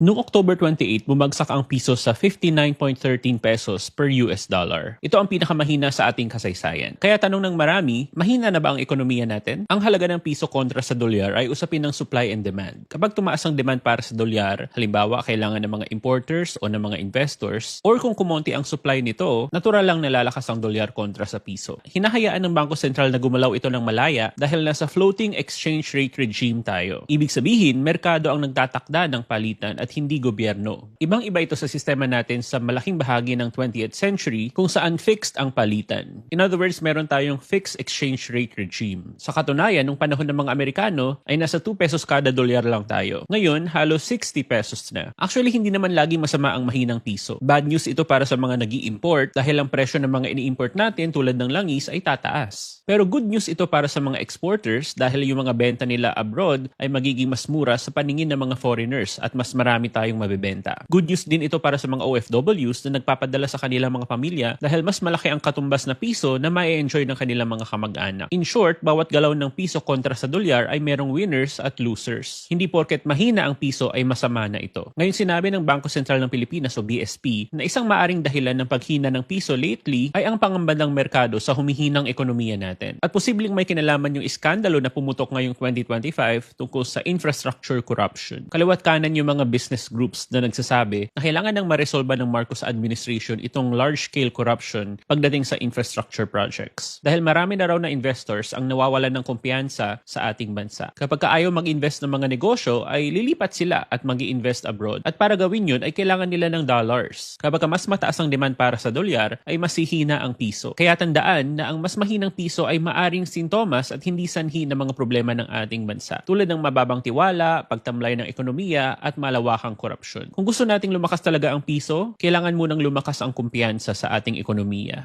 Noong October 28, bumagsak ang piso sa 59.13 pesos per US dollar. Ito ang pinakamahina sa ating kasaysayan. Kaya tanong ng marami, mahina na ba ang ekonomiya natin? Ang halaga ng piso kontra sa dolyar ay usapin ng supply and demand. Kapag tumaas ang demand para sa dolyar, halimbawa kailangan ng mga importers o ng mga investors, or kung kumonti ang supply nito, natural lang nalalakas ang dolyar kontra sa piso. Hinahayaan ng Bangko Sentral na gumalaw ito ng malaya dahil nasa floating exchange rate regime tayo. Ibig sabihin, merkado ang nagtatakda ng palitan at hindi gobyerno. Ibang iba ito sa sistema natin sa malaking bahagi ng 20th century kung saan fixed ang palitan. In other words, meron tayong fixed exchange rate regime. Sa katunayan, nung panahon ng mga Amerikano ay nasa 2 pesos kada dolyar lang tayo. Ngayon, halos 60 pesos na. Actually, hindi naman lagi masama ang mahinang piso. Bad news ito para sa mga nag import dahil ang presyo ng mga ini-import natin tulad ng langis ay tataas. Pero good news ito para sa mga exporters dahil yung mga benta nila abroad ay magiging mas mura sa paningin ng mga foreigners at mas marami tayong mabibenta. Good news din ito para sa mga OFWs na nagpapadala sa kanilang mga pamilya dahil mas malaki ang katumbas na piso na ma-enjoy ng kanilang mga kamag-anak. In short, bawat galaw ng piso kontra sa dolyar ay merong winners at losers. Hindi porket mahina ang piso ay masama na ito. Ngayon sinabi ng Bangko Sentral ng Pilipinas o BSP na isang maaring dahilan ng paghina ng piso lately ay ang pangamba ng merkado sa humihinang ekonomiya natin. At posibleng may kinalaman yung iskandalo na pumutok ngayong 2025 tungkol sa infrastructure corruption. Kaliwat kanan yung mga business groups na nagsasabi na kailangan ng maresolba ng Marcos administration itong large-scale corruption pagdating sa infrastructure projects. Dahil marami na raw na investors ang nawawalan ng kumpiyansa sa ating bansa. Kapag ayaw mag-invest ng mga negosyo, ay lilipat sila at mag invest abroad. At para gawin yun, ay kailangan nila ng dollars. Kapag mas mataas ang demand para sa dolyar, ay mas hihina ang piso. Kaya tandaan na ang mas mahinang piso ay maaring sintomas at hindi sanhi ng mga problema ng ating bansa. Tulad ng mababang tiwala, pagtamlay ng ekonomiya, at malawakang korupsyon. Kung gusto nating lumakas talaga ang piso, kailangan munang lumakas ang kumpiyansa sa ating ekonomiya.